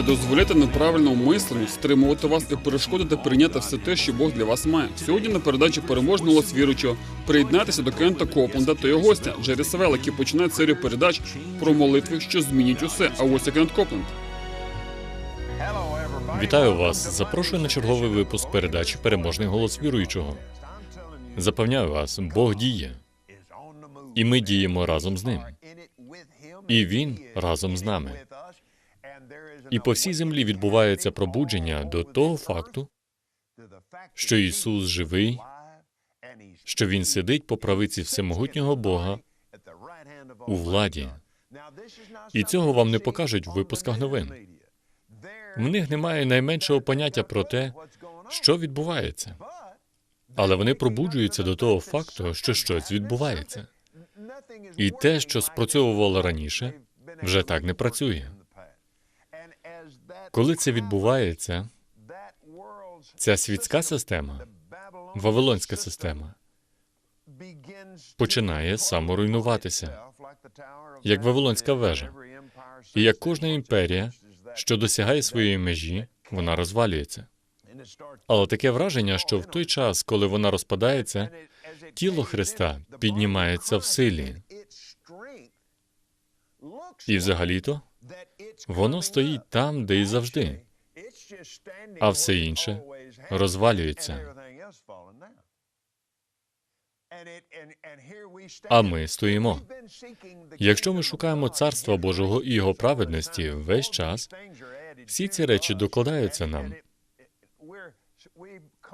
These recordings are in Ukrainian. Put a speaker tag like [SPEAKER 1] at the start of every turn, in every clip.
[SPEAKER 1] Не дозволяйте неправильному мисленню стримувати вас і перешкодити прийняти все те, що Бог для вас має. Сьогодні на передачі переможного голос віруючого приєднайтеся до Кента Копленда та його гостя Джері Савел, який починає серію передач про молитви, що змінять усе. А ось і Кент Копленд.
[SPEAKER 2] Вітаю вас. Запрошую на черговий випуск передачі Переможний голос віруючого. Запевняю вас, Бог діє, і ми діємо разом з ним. І він разом з нами. І по всій землі відбувається пробудження до того факту, що Ісус живий, що Він сидить по правиці всемогутнього Бога у владі. І цього вам не покажуть в випусках новин. В них немає найменшого поняття про те, що відбувається. Але вони пробуджуються до того факту, що щось відбувається. І те, що спрацьовувало раніше, вже так не працює. Коли це відбувається, ця світська система, вавилонська система, починає саморуйнуватися, як Вавилонська вежа. І як кожна імперія, що досягає своєї межі, вона розвалюється. Але таке враження, що в той час, коли вона розпадається, тіло Христа піднімається в силі. І взагалі-то воно стоїть там, де і завжди, а все інше розвалюється. А ми стоїмо. Якщо ми шукаємо царства Божого і його праведності весь час, всі ці речі докладаються нам.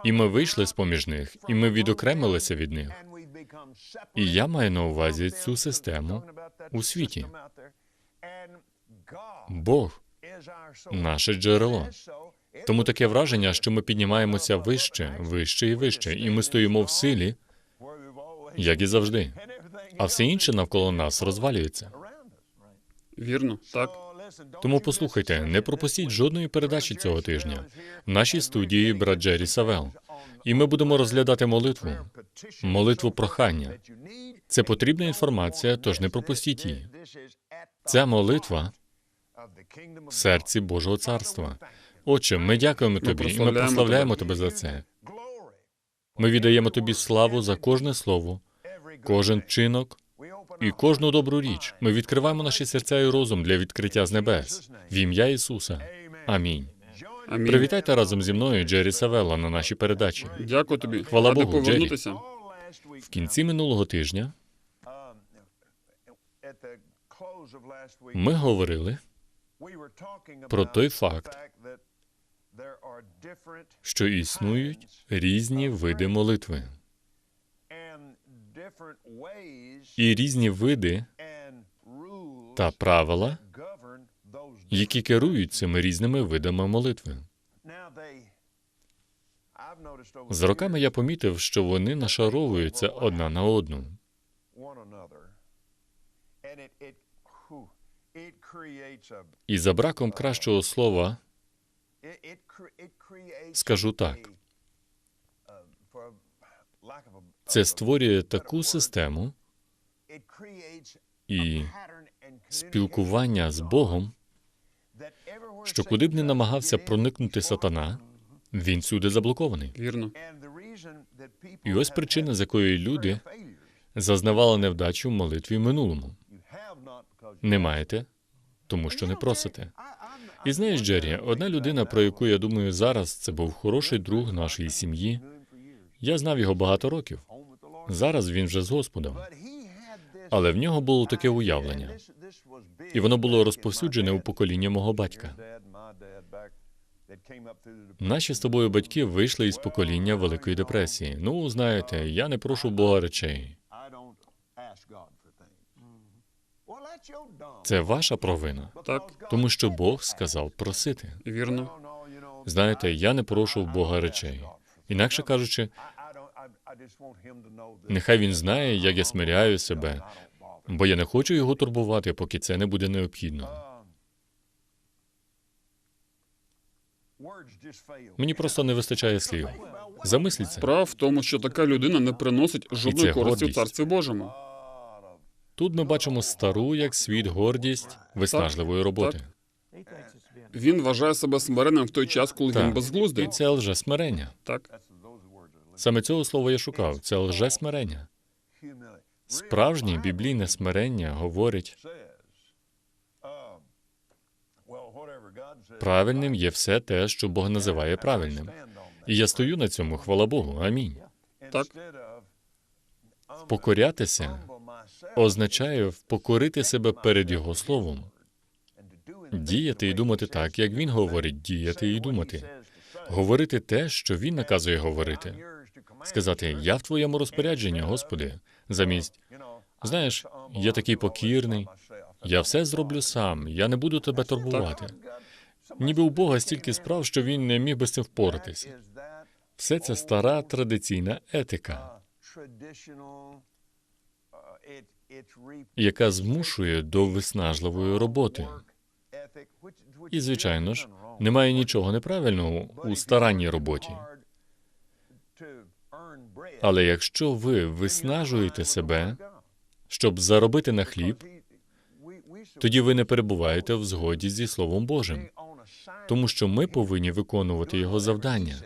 [SPEAKER 2] І ми вийшли з поміж них, і ми відокремилися від них. І я маю на увазі цю систему у світі. Бог наше джерело. Тому таке враження, що ми піднімаємося вище, вище і вище, і ми стоїмо в силі, як і завжди. А все інше навколо нас розвалюється.
[SPEAKER 1] Вірно, так.
[SPEAKER 2] Тому послухайте, не пропустіть жодної передачі цього тижня. В нашій студії брат Джері Савел. І ми будемо розглядати молитву, молитву прохання. Це потрібна інформація, тож не пропустіть її. Ця молитва в серці Божого царства. Отче, ми дякуємо тобі і ми
[SPEAKER 1] прославляємо
[SPEAKER 2] тебе за це. Ми віддаємо тобі славу за кожне слово, кожен вчинок і кожну добру річ. Ми відкриваємо наші серця і розум для відкриття з небес. В ім'я Ісуса. Амінь.
[SPEAKER 1] Амінь.
[SPEAKER 2] Привітайте разом зі мною Джері Савелла на нашій передачі.
[SPEAKER 1] Дякую тобі.
[SPEAKER 2] Хвала
[SPEAKER 1] Ради
[SPEAKER 2] Богу,
[SPEAKER 1] повернутися.
[SPEAKER 2] В кінці минулого тижня ми говорили
[SPEAKER 3] про той факт,
[SPEAKER 2] що існують різні види молитви і різні види та правила, які керують цими різними видами молитви. З роками я помітив, що вони нашаровуються одна на одну. І за браком кращого слова скажу так: це створює таку систему і спілкування з Богом, що куди б не намагався проникнути сатана, він сюди заблокований.
[SPEAKER 1] Вірно.
[SPEAKER 2] І ось причина, з якої люди зазнавали невдачу в молитві в минулому. Не маєте, тому що не просите. І знаєш, Джері, одна людина, про яку я думаю зараз, це був хороший друг нашої сім'ї. Я знав його багато років. Зараз він вже з Господом. Але в нього було таке уявлення, і воно було розповсюджене у покоління мого батька. Наші з тобою батьки вийшли із покоління Великої депресії. Ну, знаєте, я не прошу Бога речей. Це ваша провина,
[SPEAKER 1] Так,
[SPEAKER 2] тому що Бог сказав просити.
[SPEAKER 1] вірно.
[SPEAKER 2] Знаєте, я не прошу в Бога речей. Інакше кажучи, нехай він знає, як я смиряю себе, бо я не хочу його турбувати, поки це не буде необхідно. Мені просто не вистачає слів. Замисліться.
[SPEAKER 1] Справа в тому, що така людина не приносить жодної користі в царстві Божому.
[SPEAKER 2] Тут ми бачимо стару, як світ, гордість виснажливої роботи.
[SPEAKER 1] Він вважає себе смиренним в той час, коли він
[SPEAKER 2] Так. І
[SPEAKER 1] безглуздий.
[SPEAKER 2] це лжесмирення.
[SPEAKER 1] Так,
[SPEAKER 2] Саме цього слова я шукав. Це лжесмирення. Справжнє біблійне смирення говорить, правильним є все те, що Бог називає правильним. І я стою на цьому, хвала Богу. Амінь.
[SPEAKER 1] так,
[SPEAKER 2] Покорятися означає впокорити себе перед Його словом, діяти і думати так, як він говорить, діяти і думати, говорити те, що він наказує говорити, сказати Я в твоєму розпорядженні, Господи, замість знаєш, я такий покірний, я все зроблю сам, я не буду тебе турбувати. Ніби у Бога стільки справ, що він не міг би з цим впоратися. Все це стара традиційна етика, яка змушує до виснажливої роботи. І, звичайно ж, немає нічого неправильного у старанній роботі. Але якщо ви виснажуєте себе, щоб заробити на хліб, тоді ви не перебуваєте в згоді зі Словом Божим, тому що ми повинні виконувати його завдання,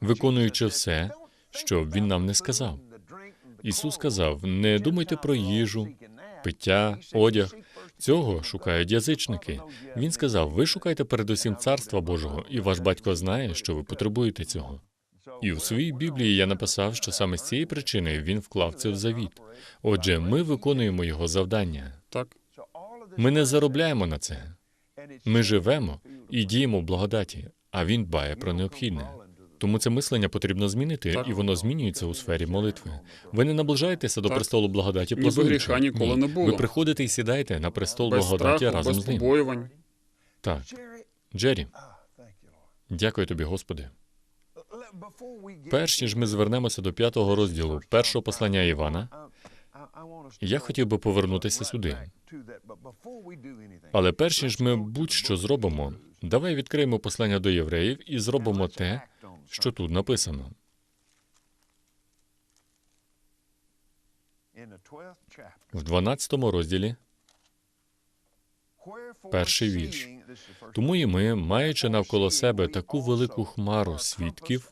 [SPEAKER 2] виконуючи все, що він нам не сказав. Ісус сказав: не думайте про їжу, пиття, одяг. Цього шукають язичники. Він сказав: ви шукайте передусім царства Божого, і ваш батько знає, що ви потребуєте цього. І у своїй Біблії я написав, що саме з цієї причини він вклав це в завіт. Отже, ми виконуємо його завдання.
[SPEAKER 1] так.
[SPEAKER 2] Ми не заробляємо на це. Ми живемо і діємо в благодаті, а він дбає про необхідне. Тому це мислення потрібно змінити,
[SPEAKER 1] Так.
[SPEAKER 2] і воно змінюється у сфері молитви. Ви не наближаєтеся до
[SPEAKER 1] Так.
[SPEAKER 2] престолу благодаті
[SPEAKER 1] гріха ніколи
[SPEAKER 2] Ні.
[SPEAKER 1] не було.
[SPEAKER 2] Ви приходите і сідаєте на престол
[SPEAKER 1] Без
[SPEAKER 2] благодаті
[SPEAKER 1] страху,
[SPEAKER 2] разом
[SPEAKER 1] без
[SPEAKER 2] з ним.
[SPEAKER 1] побоювань.
[SPEAKER 2] Так, Джері, дякую тобі, Господи. Перш ніж ми звернемося до п'ятого розділу першого послання Івана, я хотів би повернутися сюди. Але перш ніж ми будь-що зробимо, давай відкриємо послання до євреїв і зробимо те, що тут написано. В 12 розділі
[SPEAKER 3] Перший вірш.
[SPEAKER 2] Тому і ми, маючи навколо себе таку велику хмару свідків,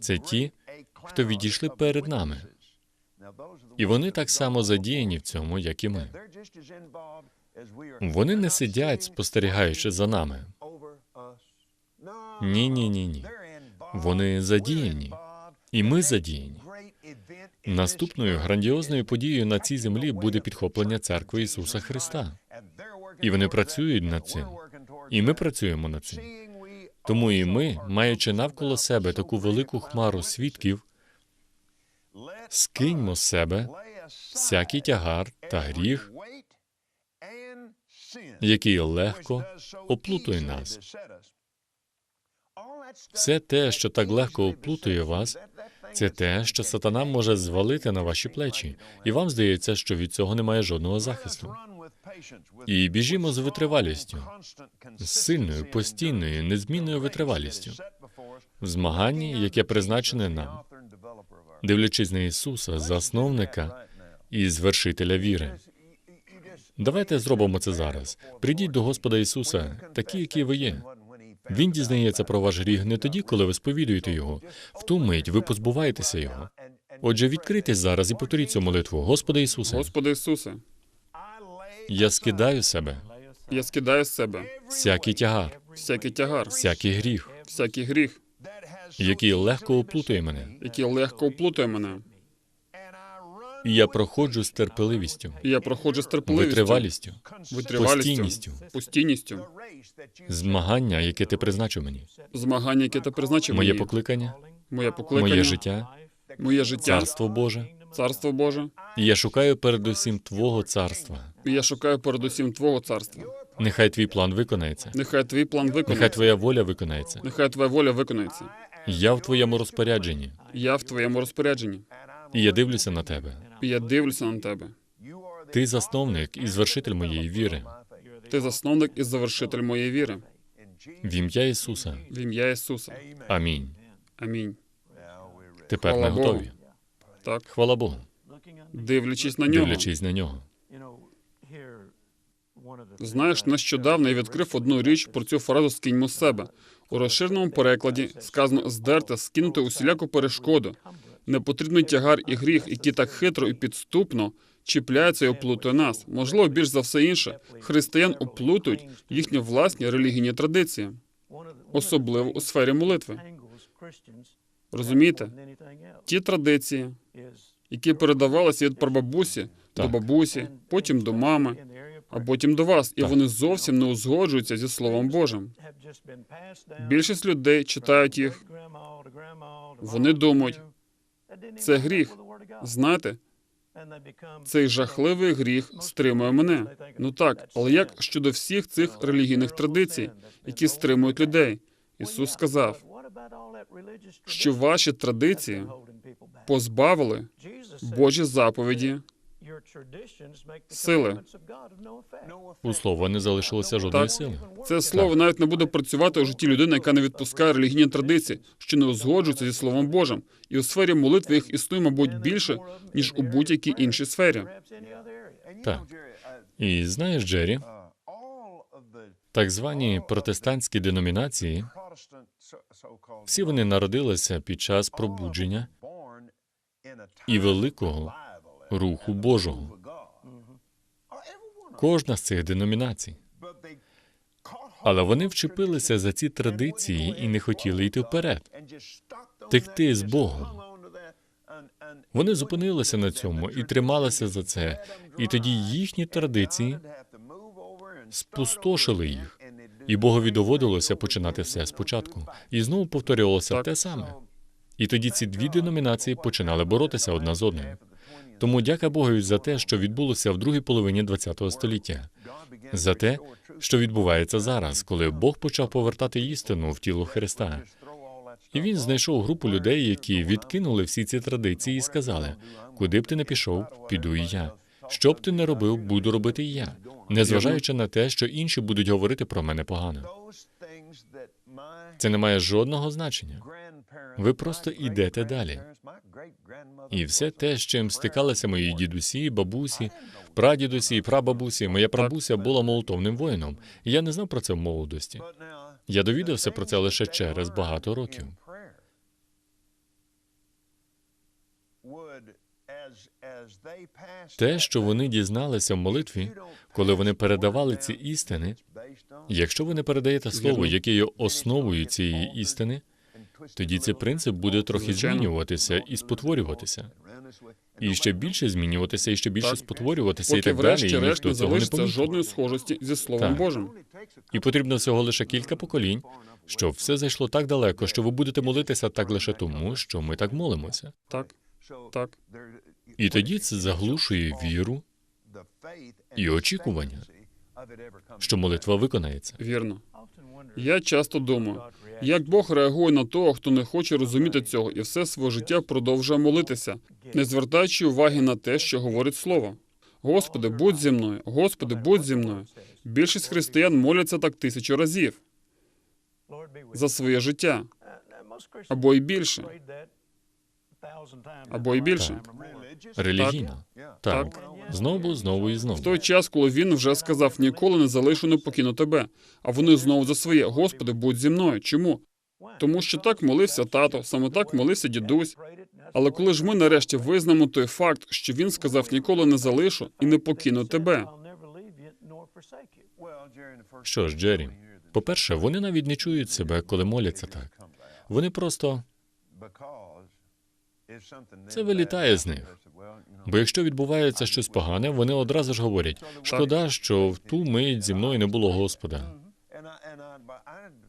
[SPEAKER 3] це ті,
[SPEAKER 2] хто відійшли перед нами, і вони так само задіяні в цьому, як і ми. Вони не сидять, спостерігаючи за нами. Ні, ні, ні, ні. Вони задіяні, і ми задіяні. Наступною грандіозною подією на цій землі буде підхоплення церкви Ісуса Христа. І вони працюють над цим. І ми працюємо над цим. Тому і ми, маючи навколо себе таку велику хмару свідків, скиньмо з себе всякий тягар та гріх, який легко оплутує нас. Все те, що так легко оплутує вас, це те, що сатана може звалити на ваші плечі, і вам здається, що від цього немає жодного захисту.
[SPEAKER 3] І біжімо з витривалістю,
[SPEAKER 2] З сильною, постійною, незмінною витривалістю в змаганні, яке призначене нам, дивлячись на Ісуса, засновника і звершителя віри. Давайте зробимо це зараз. Прийдіть до Господа Ісуса, такі, які ви є. Він дізнається про ваш гріх не тоді, коли ви сповідуєте його. В ту мить ви позбуваєтеся його. Отже, відкрийтесь зараз і повторіть цю молитву. Господи Ісусе,
[SPEAKER 1] Господи Ісусе,
[SPEAKER 2] я скидаю з себе
[SPEAKER 1] я скидаю з себе
[SPEAKER 2] всякий тягар,
[SPEAKER 1] всякий тягар,
[SPEAKER 2] всякий гріх,
[SPEAKER 1] всякий гріх,
[SPEAKER 2] який легко оплутує мене.
[SPEAKER 1] який легко оплутує мене.
[SPEAKER 2] Я проходжу з терпеливістю,
[SPEAKER 1] я проходжу з терпеливістю,
[SPEAKER 2] витривалістю,
[SPEAKER 1] витривалістю,
[SPEAKER 2] постійністю,
[SPEAKER 1] постійністю,
[SPEAKER 2] змагання, яке ти призначив мені,
[SPEAKER 1] змагання, яке ти призначив
[SPEAKER 2] моє
[SPEAKER 1] мені,
[SPEAKER 2] покликання,
[SPEAKER 1] моє покликання,
[SPEAKER 2] моє життя,
[SPEAKER 1] моє життя,
[SPEAKER 2] царство Боже.
[SPEAKER 1] царство Боже.
[SPEAKER 2] І я шукаю передусім Твого царства.
[SPEAKER 1] І я шукаю передусім Твого царства.
[SPEAKER 2] Нехай твій план виконається,
[SPEAKER 1] Нехай твій план
[SPEAKER 2] нехай твоя воля виконається.
[SPEAKER 1] Нехай твоя воля виконається.
[SPEAKER 2] Я в твоєму розпорядженні,
[SPEAKER 1] Я в твоєму розпорядженні.
[SPEAKER 2] і я дивлюся на тебе.
[SPEAKER 1] І я дивлюся на тебе.
[SPEAKER 2] Ти засновник і звершитель моєї віри.
[SPEAKER 1] Ти засновник і завершитель моєї віри.
[SPEAKER 2] В ім'я Ісуса.
[SPEAKER 1] В ім'я Ісуса.
[SPEAKER 2] Амінь.
[SPEAKER 1] Амінь.
[SPEAKER 2] Тепер ми
[SPEAKER 1] Хвала Богу.
[SPEAKER 2] готові.
[SPEAKER 1] Так,
[SPEAKER 2] Хвала Богу,
[SPEAKER 1] дивлячись на нього.
[SPEAKER 2] дивлячись на нього.
[SPEAKER 1] Знаєш, нещодавно я відкрив одну річ про цю фразу «скиньмо з себе. У розширеному перекладі сказано здерти, скинути усіляку перешкоду. Непотрібний тягар і гріх, які так хитро і підступно чіпляються і оплутує нас. Можливо, більш за все інше, християн оплутують їхні власні релігійні традиції, особливо у сфері молитви. Розумієте? Ті традиції, які передавалися від прабабусі до бабусі, потім до мами, а потім до вас, і
[SPEAKER 2] Так.
[SPEAKER 1] вони зовсім не узгоджуються зі Словом Божим. Більшість людей читають їх,
[SPEAKER 4] Вони думають,
[SPEAKER 1] це гріх. Знаєте, цей жахливий гріх стримує мене. Ну так, але як щодо всіх цих релігійних традицій, які стримують людей? Ісус сказав, що ваші традиції позбавили Божі заповіді сили.
[SPEAKER 2] У слова не залишилося жодної сили.
[SPEAKER 1] Це слово навіть не буде працювати у житті людини, яка не відпускає релігійні традиції, що не узгоджуються зі Словом Божим. І у сфері молитви їх існує, мабуть, більше, ніж у будь-якій іншій сфері.
[SPEAKER 2] Так. І знаєш, Джері, так звані протестантські деномінації, всі вони народилися під час пробудження і великого руху Божого. Кожна з цих деномінацій. Але вони вчепилися за ці традиції і не хотіли йти вперед, текти з Богом. Вони зупинилися на цьому і трималися за це, і тоді їхні традиції спустошили їх, і Богові доводилося починати все спочатку. І знову повторювалося те саме. І тоді ці дві деномінації починали боротися одна з одною. Тому дяка Богові за те, що відбулося в другій половині ХХ століття, за те, що відбувається зараз, коли Бог почав повертати істину в тіло Христа. І він знайшов групу людей, які відкинули всі ці традиції і сказали: куди б ти не пішов, піду і я. Що б ти не робив, буду робити і я, незважаючи на те, що інші будуть говорити про мене погано. Це не має жодного значення.
[SPEAKER 3] Ви просто йдете далі.
[SPEAKER 2] І все те, з чим стикалися мої дідусі, бабусі, прадідусі і прабабусі, моя прабуся була молотовним воїном. Я не знав про це в молодості.
[SPEAKER 3] Я довідався про це лише через багато років.
[SPEAKER 2] Те, що вони дізналися в молитві, коли вони передавали ці істини, якщо ви не передаєте слово, яке є основою цієї істини, тоді цей принцип буде трохи змінюватися і спотворюватися. І ще більше змінюватися, і ще більше
[SPEAKER 1] Так.
[SPEAKER 2] спотворюватися, і
[SPEAKER 1] Поки
[SPEAKER 2] так далі, і
[SPEAKER 1] врешті-решт
[SPEAKER 2] ніхто
[SPEAKER 1] не
[SPEAKER 2] цього не
[SPEAKER 1] залишиться
[SPEAKER 2] помітить.
[SPEAKER 1] жодної схожості зі Словом
[SPEAKER 2] Так.
[SPEAKER 1] Божим.
[SPEAKER 2] І потрібно всього лише кілька поколінь, щоб все зайшло так далеко, що ви будете молитися так лише тому, що ми так молимося.
[SPEAKER 1] Так, так.
[SPEAKER 2] І тоді це заглушує віру,
[SPEAKER 3] і очікування,
[SPEAKER 2] що молитва виконається.
[SPEAKER 1] Вірно. Я часто думаю, як Бог реагує на того, хто не хоче розуміти цього, і все своє життя продовжує молитися, не звертаючи уваги на те, що говорить Слово. Господи, будь зі мною, Господи, будь зі мною. Більшість християн моляться так тисячу разів за своє життя, або й більше, або й більше.
[SPEAKER 2] Релігійно. Так.
[SPEAKER 1] Так.
[SPEAKER 2] Знову, знову і
[SPEAKER 1] В
[SPEAKER 2] знову.
[SPEAKER 1] той час, коли він вже сказав ніколи не залишу, не покину тебе. А вони знову за своє. Господи, будь зі мною. Чому? Тому що так молився тато, саме так молився дідусь. Але коли ж ми нарешті визнаємо той факт, що він сказав ніколи не залишу і не покину тебе.
[SPEAKER 2] Що ж, Джері, по-перше, вони навіть не чують себе, коли моляться так. Вони просто
[SPEAKER 3] це вилітає з них.
[SPEAKER 2] Бо якщо відбувається щось погане, вони одразу ж говорять: шкода, що в ту мить зі мною не було Господа.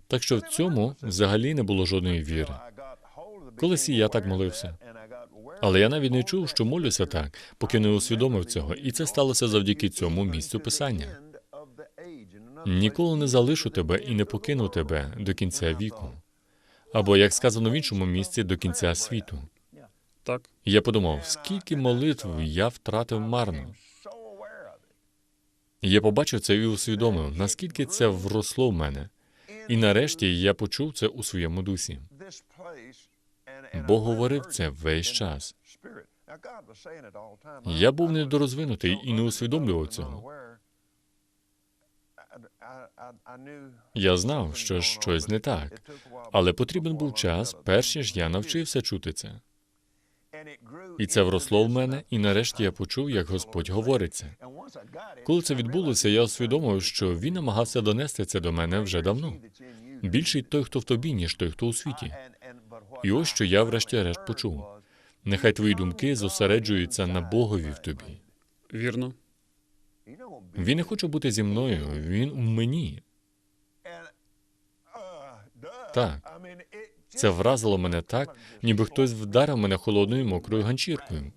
[SPEAKER 2] Так що в цьому взагалі не було жодної віри.
[SPEAKER 3] Колись і я так молився.
[SPEAKER 2] Але я навіть не чув, що молюся так, поки не усвідомив цього, і це сталося завдяки цьому місцю писання. Ніколи не залишу тебе і не покину тебе до кінця віку. Або, як сказано в іншому місці, до кінця світу.
[SPEAKER 1] Так,
[SPEAKER 2] я подумав, скільки молитв я втратив марно. Я побачив це і усвідомив, наскільки це вросло в мене. І нарешті я почув це у своєму дусі.
[SPEAKER 3] Бог говорив це весь час.
[SPEAKER 2] Я був недорозвинутий і не усвідомлював цього. Я знав, що щось не так, але потрібен був час, перш ніж я навчився чути це. І це вросло в мене, і нарешті я почув, як Господь говорить це. Коли це відбулося, я усвідомив, що він намагався донести це до мене вже давно. Більший той, хто в тобі, ніж той, хто у світі. І ось що я врешті-решт почув. Нехай твої думки зосереджуються на Богові в тобі.
[SPEAKER 1] Вірно.
[SPEAKER 2] Він не хоче бути зі мною, він у мені. Так. Це вразило мене так, ніби хтось вдарив мене холодною мокрою ганчіркою.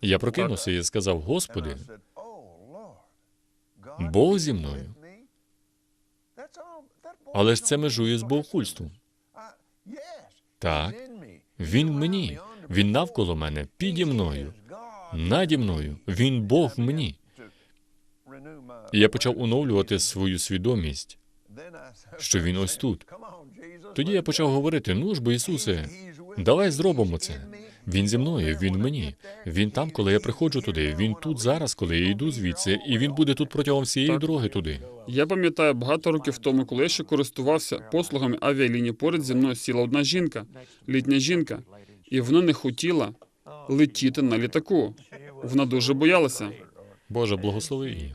[SPEAKER 2] Я прокинувся і сказав: Господи, Бог зі мною. Але ж це межує з богохульством. Так, він мені, він навколо мене, піді мною, наді мною, він Бог в мені. І я почав оновлювати свою свідомість, що він ось тут. Тоді я почав говорити: ну ж бо Ісусе, давай зробимо це. Він зі мною, він мені. Він там, коли я приходжу туди. Він тут зараз, коли я йду звідси, і він буде тут протягом всієї
[SPEAKER 1] Так.
[SPEAKER 2] дороги туди.
[SPEAKER 1] Я пам'ятаю багато років тому, коли я ще користувався послугами авіалінії, поряд зі мною сіла одна жінка, літня жінка, і вона не хотіла летіти на літаку. Вона дуже боялася.
[SPEAKER 2] Боже, благослови її.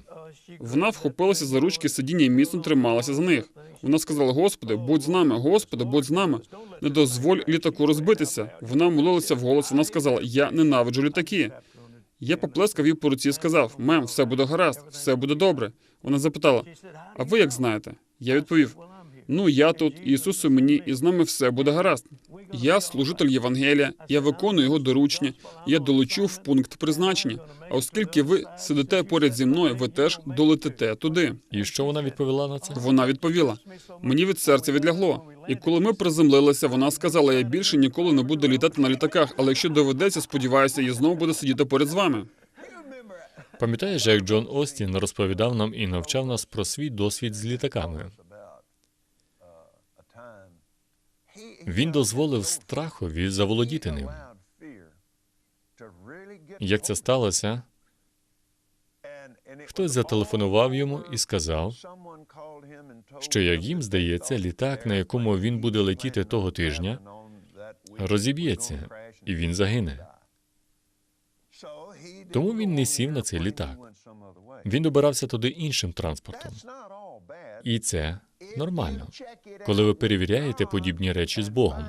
[SPEAKER 1] Вона вхопилася за ручки сидіння і міцно трималася за них. Вона сказала: Господи, будь з нами, Господи, будь з нами. Не дозволь літаку розбитися. Вона молилася вголос. Вона сказала: Я ненавиджу літаки. Я поплескав її по руці і сказав: Мем, все буде гаразд, все буде добре. Вона запитала: А ви як знаєте? Я відповів: Ну, я тут, Ісус у мені, і з нами все буде гаразд. Я служитель Євангелія, я виконую його доручення, я долечу в пункт призначення. А оскільки ви сидите поряд зі мною, ви теж долетите туди.
[SPEAKER 2] І що вона відповіла на це?
[SPEAKER 1] Вона відповіла: мені від серця відлягло. І коли ми приземлилися, вона сказала: я більше ніколи не буду літати на літаках, але якщо доведеться, сподіваюся, я знову буду сидіти поряд з вами.
[SPEAKER 2] Пам'ятаєш, як Джон Остін розповідав нам і навчав нас про свій досвід з літаками? Він дозволив страхові заволодіти ним. Як це сталося? Хтось зателефонував йому і сказав, що як їм здається, літак, на якому він буде летіти того тижня, розіб'ється, і він загине.
[SPEAKER 3] Тому він не сів на цей літак.
[SPEAKER 2] Він добирався туди іншим транспортом. І це нормально, коли ви перевіряєте подібні речі з Богом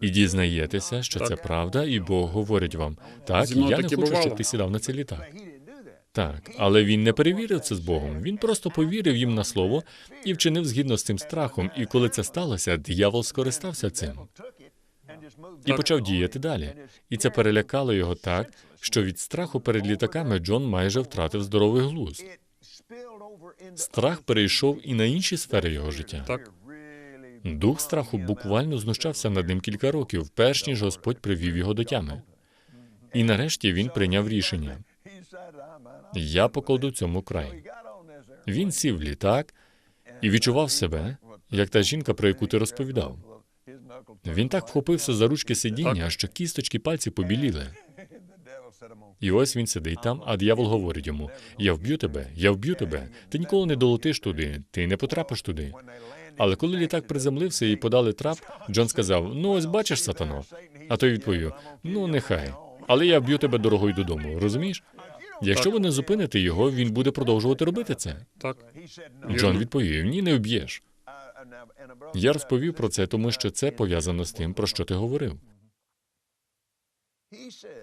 [SPEAKER 2] і дізнаєтеся, що це правда, і Бог говорить вам: так,
[SPEAKER 1] Зі
[SPEAKER 2] я не хочу, щоб ти сідав на цей літак. Так, але він не перевірив це з Богом. Він просто повірив їм на слово і вчинив згідно з цим страхом. І коли це сталося, диявол скористався цим і почав діяти далі. І це перелякало його так, що від страху перед літаками Джон майже втратив здоровий глузд. Страх перейшов і на інші сфери його життя.
[SPEAKER 1] Так.
[SPEAKER 2] Дух страху буквально знущався над ним кілька років, перш ніж Господь привів його до тями. І нарешті він прийняв рішення: я покладу цьому край. Він сів в літак і відчував себе, як та жінка, про яку ти розповідав. Він так вхопився за ручки сидіння, що кісточки пальців побіліли. І ось він сидить там, а диявол говорить йому: Я вб'ю тебе, я вб'ю тебе. Ти ніколи не долетиш туди, ти не потрапиш туди. Але коли літак приземлився і подали трап, Джон сказав: Ну, ось бачиш, сатано. А той відповів: Ну, нехай. Але я вб'ю тебе дорогою додому. Розумієш? Якщо ви не зупините його, він буде продовжувати робити це.
[SPEAKER 1] Так.
[SPEAKER 2] Джон відповів: Ні, не вб'єш. Я розповів про це, тому що це пов'язано з тим, про що ти говорив.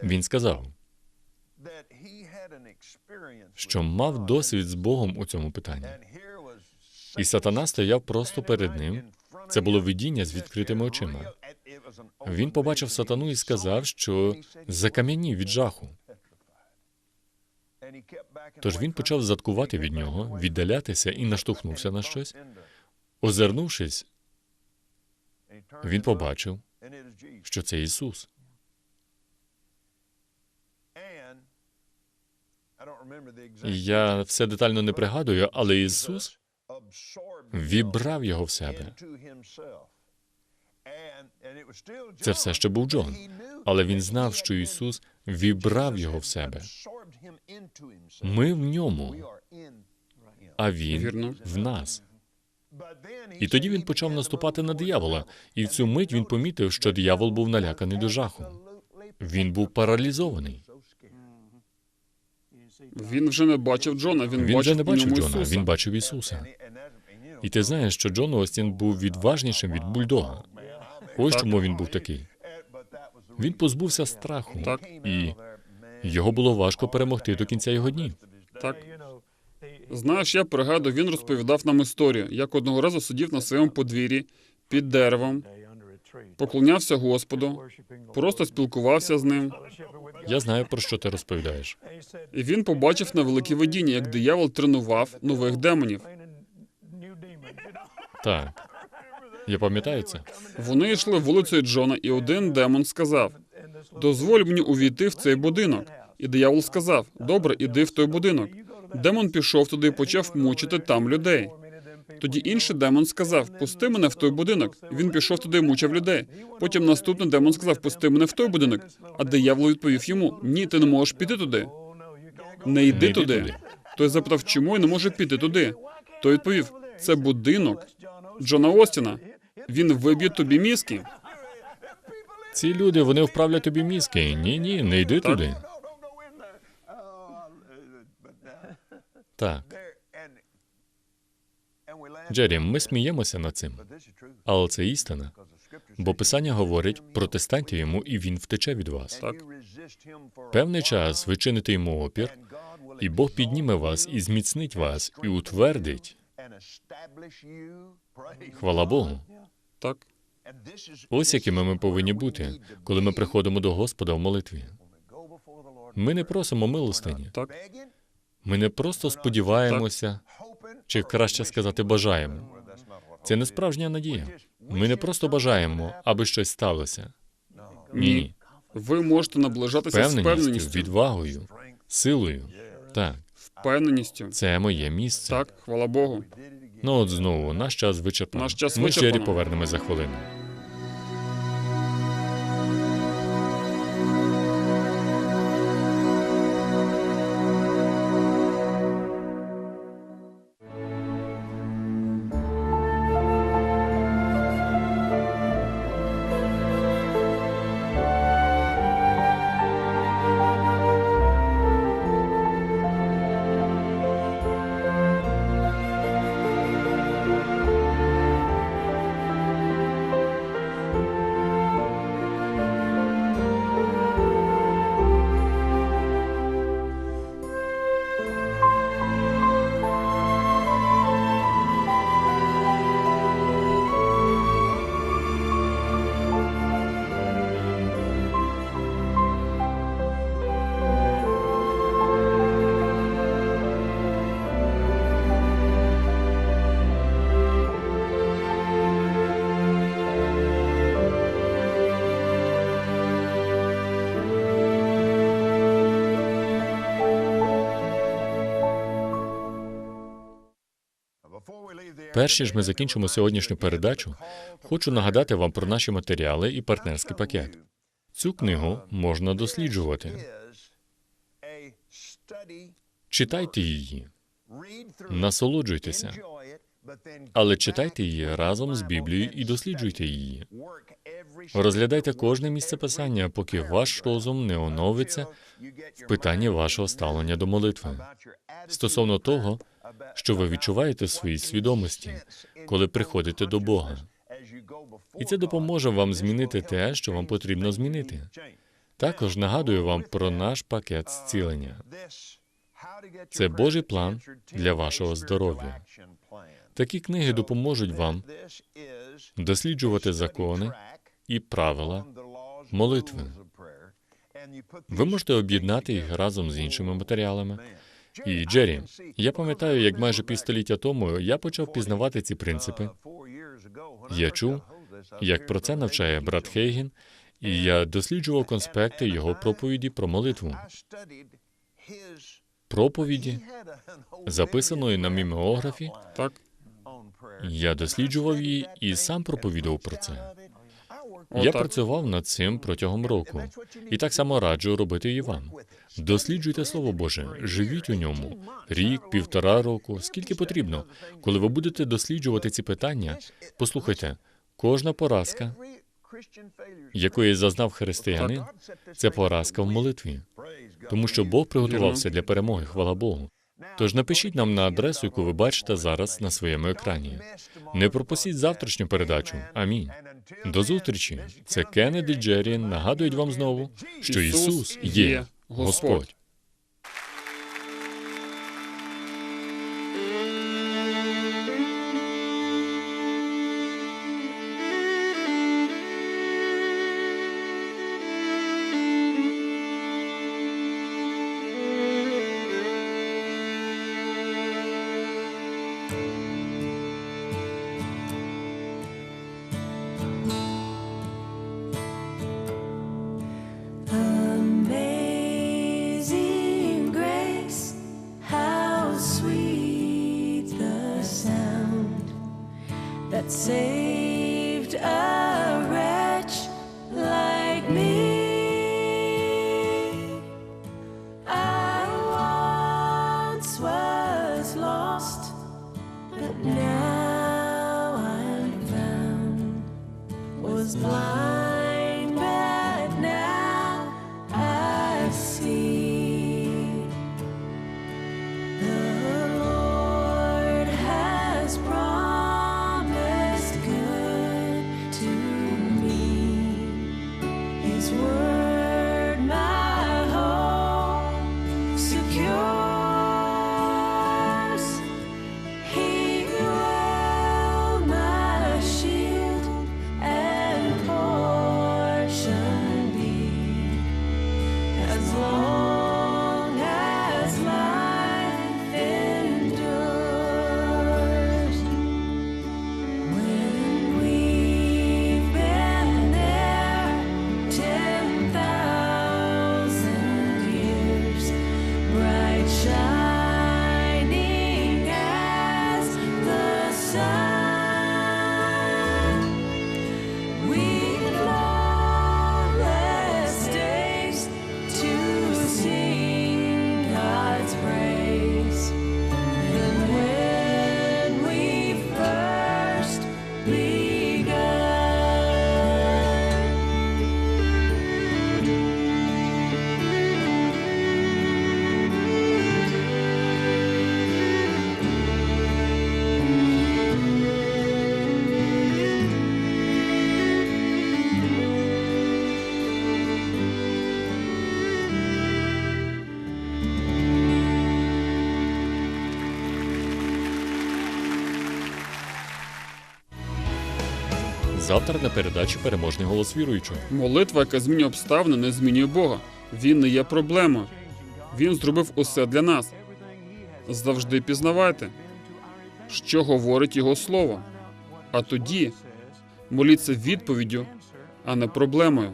[SPEAKER 2] Він сказав, що мав досвід з Богом у цьому питанні. І сатана стояв просто перед ним. Це було видіння з відкритими очима. Він побачив сатану і сказав, що закам'янів від жаху. Тож він почав заткувати від нього, віддалятися і наштовхнувся на щось. Озирнувшись, він побачив, що це Ісус. І Я все детально не пригадую, але Ісус вібрав його в себе. Це все ще був Джон. Але він знав, що Ісус вібрав його в себе. Ми в ньому. а він в нас. І тоді він почав наступати на диявола, і в цю мить він помітив, що диявол був наляканий до жаху. Він був паралізований.
[SPEAKER 1] Він вже не бачив Джона, він,
[SPEAKER 2] Він вже не бачив Джона,
[SPEAKER 1] Ісуса.
[SPEAKER 2] він бачив Ісуса. І ти знаєш, що Джон Остін був відважнішим від бульдога. Ось
[SPEAKER 1] Так.
[SPEAKER 2] чому він був такий. Він позбувся страху,
[SPEAKER 1] Так.
[SPEAKER 2] і його було важко перемогти до кінця його днів.
[SPEAKER 1] Так. Знаєш, я пригадую, він розповідав нам історію, як одного разу сидів на своєму подвір'ї під деревом, поклонявся Господу, просто спілкувався з ним,
[SPEAKER 2] Я знаю, про що ти розповідаєш.
[SPEAKER 1] і він побачив на велике видіння, як диявол тренував нових демонів.
[SPEAKER 2] Так. Я пам'ятаю це.
[SPEAKER 1] Вони йшли вулицею Джона, і один демон сказав: Дозволь мені увійти в цей будинок. І диявол сказав: Добре, іди в той будинок. Демон пішов туди і почав мучити там людей. Тоді інший демон сказав: Пусти мене в той будинок. Він пішов туди і мучив людей. Потім наступний демон сказав: Пусти мене в той будинок. А диявол відповів йому: Ні, ти не можеш піти туди. Не йди
[SPEAKER 2] Не
[SPEAKER 1] туди.
[SPEAKER 2] туди.
[SPEAKER 1] Той запитав, чому я не можу піти туди. Той відповів: Це будинок Джона Остіна. Він виб'є тобі мізки.
[SPEAKER 2] Ці люди вони вправлять тобі мізки. Ні, ні, не йди
[SPEAKER 1] Так.
[SPEAKER 2] туди. Так. Джері, ми сміємося над цим, але це істина. Бо писання говорить, протистаньте йому, і він втече від вас.
[SPEAKER 1] Так.
[SPEAKER 2] Певний час ви чините йому опір, і Бог підніме вас і зміцнить вас, і утвердить. Хвала Богу.
[SPEAKER 1] Так,
[SPEAKER 2] Ось якими ми повинні бути, коли ми приходимо до Господа в молитві. Ми не просимо милостині.
[SPEAKER 1] так,
[SPEAKER 2] Ми не просто сподіваємося, чи краще сказати, бажаємо. Це не справжня надія. Ми не просто бажаємо, аби щось сталося. Ні,
[SPEAKER 1] ви можете наближатися з
[SPEAKER 2] впевненістю, відвагою, силою. Так,
[SPEAKER 1] Впевненістю.
[SPEAKER 2] це моє місце.
[SPEAKER 1] Так, хвала Богу.
[SPEAKER 2] Ну от знову наш час вичерпано.
[SPEAKER 1] Наш час
[SPEAKER 2] Ми
[SPEAKER 1] вичерпано.
[SPEAKER 2] повернемось за хвилину. Перш ніж ми закінчимо сьогоднішню передачу, хочу нагадати вам про наші матеріали і партнерський пакет. Цю книгу можна досліджувати. Читайте її, насолоджуйтеся, але читайте її разом з Біблією і досліджуйте її. Розглядайте кожне місце писання, поки ваш розум не оновиться в питанні вашого ставлення до молитви стосовно того, що ви відчуваєте в своїй свідомості, коли приходите до Бога. І це допоможе вам змінити те, що вам потрібно змінити. Також нагадую вам про наш пакет зцілення.
[SPEAKER 3] Це Божий план для вашого здоров'я.
[SPEAKER 2] Такі книги допоможуть вам досліджувати закони і правила молитви. Ви можете об'єднати їх разом з іншими матеріалами. І Джері, я пам'ятаю, як майже півстоліття тому я почав пізнавати ці принципи.
[SPEAKER 3] Я чув, як про це навчає брат Хейген,
[SPEAKER 2] і я досліджував конспекти його проповіді про молитву, проповіді, записаної на мімеографі.
[SPEAKER 1] Так,
[SPEAKER 2] Я досліджував її і сам проповідав про це. Я працював над цим протягом року, і так само раджу робити і вам. Досліджуйте Слово Боже, живіть у ньому рік, півтора року, скільки потрібно. Коли ви будете досліджувати ці питання, послухайте, кожна поразка, якої зазнав християнин, це поразка в молитві, тому що Бог приготувався для перемоги, хвала Богу. Тож напишіть нам на адресу, яку ви бачите зараз на своєму екрані. Не пропустіть завтрашню передачу. Амінь. До зустрічі. Це Кеннеді Джері нагадують вам знову, що Ісус є Господь.
[SPEAKER 5] secure.
[SPEAKER 2] Завтра на передачі переможний голос віруючого.
[SPEAKER 1] Молитва, яка змінює обставини, не змінює Бога. Він не є проблемою. Він зробив усе для нас. Завжди пізнавайте, що говорить Його Слово. А тоді моліться відповіддю, а не проблемою.